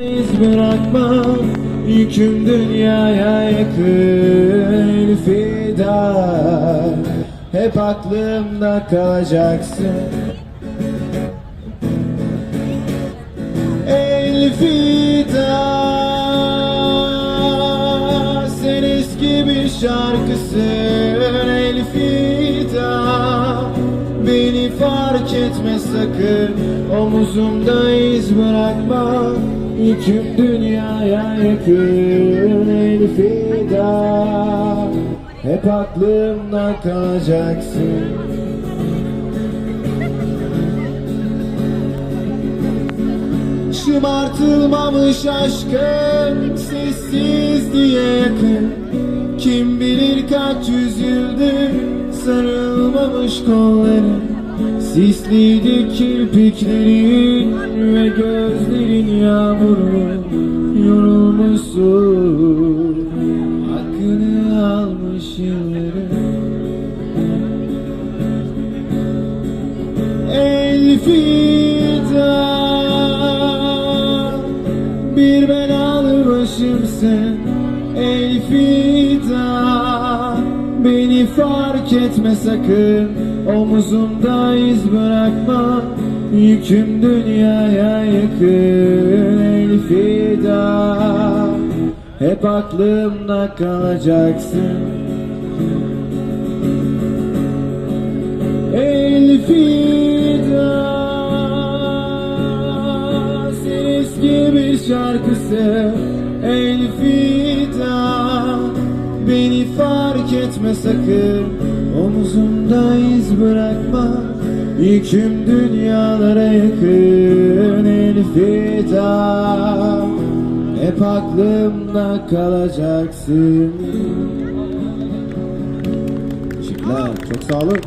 İz bırakma yüküm dünyaya yakın fida Hep aklımda kalacaksın. El fida. Sen eski bir şarkısın El fida. Beni fark etme sakın Omuzumda iz bırakma Yüküm dünyaya yakın El fida Hep aklımda kalacaksın. Şımartılmamış aşkın sessiz diye yakın. Kim bilir kaç yüzyıldır sarılmamış kolların Sisliydi kirpiklerin ve gözlerin yağmurlu Yorulmuşsun. Hakkını almış yılların. El fida Bir belalı başımsın El fida Beni fark etme sakın Omuzumda iz bırakma Yüküm dünyaya yakın El fida. Hep aklımda kalacaksın. El fida. Sen eski bir şarkısı. El fida Beni fark etme sakın Omuzumda iz bırakma Yüküm dünyalara yakın El fida Hep aklımda kalacaksın Teşekkürler. Çok sağ olun.